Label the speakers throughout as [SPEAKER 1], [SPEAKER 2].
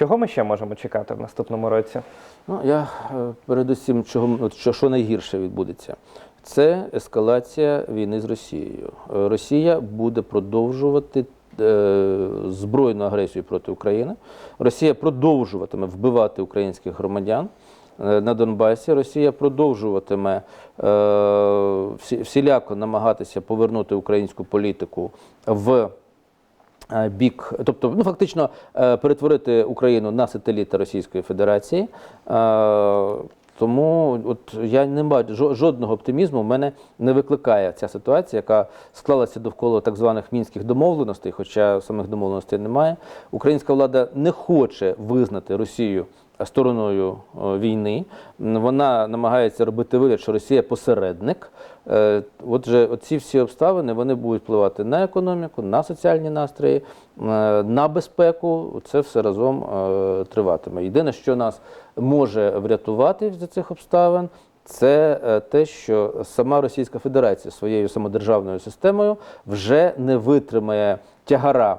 [SPEAKER 1] Чого ми ще можемо чекати в наступному році?
[SPEAKER 2] Ну, я е, передусім, чого, що, що найгірше відбудеться, це ескалація війни з Росією. Е, Росія буде продовжувати е, збройну агресію проти України. Росія продовжуватиме вбивати українських громадян. На Донбасі Росія продовжуватиме всіляко намагатися повернути українську політику в бік, тобто, ну фактично е, перетворити Україну на сателіта Російської Федерації. Е, Тому от я не бачу жо- жодного оптимізму. в мене не викликає ця ситуація, яка склалася довкола так званих мінських домовленостей, хоча самих домовленостей немає. Українська влада не хоче визнати Росію стороною е, війни. Вона намагається робити вигляд, що Росія посередник. Е, Отже, оці всі обставини вони будуть впливати на економіку, на соціальні настрої, е, на безпеку. Це все разом триватиме. Єдине, що нас може врятувати з цих обставин. Це те, що сама Російська Федерація своєю самодержавною системою вже не витримає тягара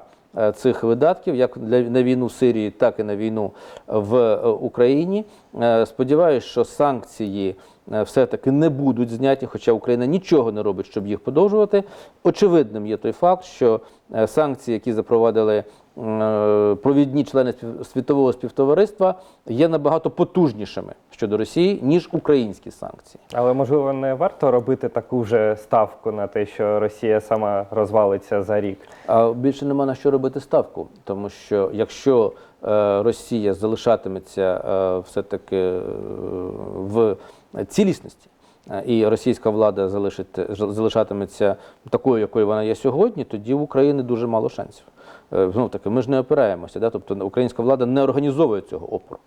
[SPEAKER 2] цих видатків, як на війну в Сирії, так і на війну в е, Україні. Е, Сподіваюсь, що санкції е, все-таки не будуть зняті, хоча Україна нічого не робить, щоб їх подовжувати. Очевидним є той факт, що е, санкції, які запровадили е, провідні члени світового співтовариства, є набагато потужнішими щодо Росії, ніж українські санкції.
[SPEAKER 1] Але можливо не варто робити таку вже ставку на те, що Росія сама розвалиться за рік.
[SPEAKER 2] А більше нема на що робити ставку, тому що якщо е, Росія залишатиметься е, все-таки е, в цілісності, е, і російська влада залишатиметься такою, якою вона є сьогодні, тоді в Україні дуже мало шансів. Е, Знов таки, ми ж не опираємося, да? тобто українська влада не організовує цього опору.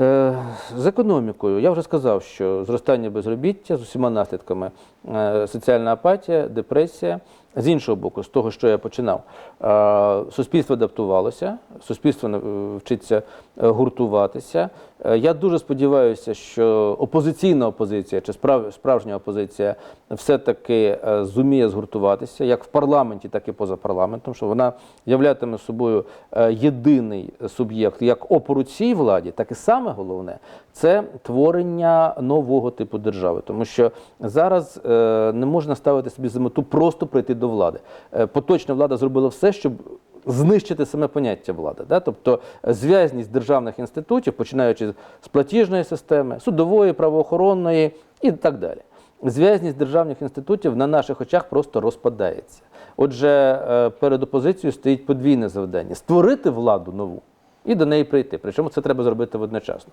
[SPEAKER 2] Е, З економікою я вже сказав, що зростання безробіття з усіма наслідками, е, соціальна апатія, депресія. З іншого боку, з того, що я починав, е, суспільство адаптувалося, суспільство е, вчиться е, гуртуватися. Я дуже сподіваюся, що опозиційна опозиція чи справжня опозиція все-таки зуміє згуртуватися як в парламенті, так і поза парламентом, що вона являтиме собою єдиний суб'єкт як опору цій владі, так і саме головне це творення нового типу держави, тому що зараз не можна ставити собі за мету просто прийти до влади. Е, Поточна влада зробила все, щоб знищити саме поняття влади. Тобто е, зв'язність державних інститутів, починаючи з платіжної системи, судової, правоохоронної і так далі. Зв'язність державних інститутів на наших очах просто розпадається. Отже, е, перед опозицією стоїть подвійне завдання створити владу нову і до неї прийти. Причому це треба зробити водночасно.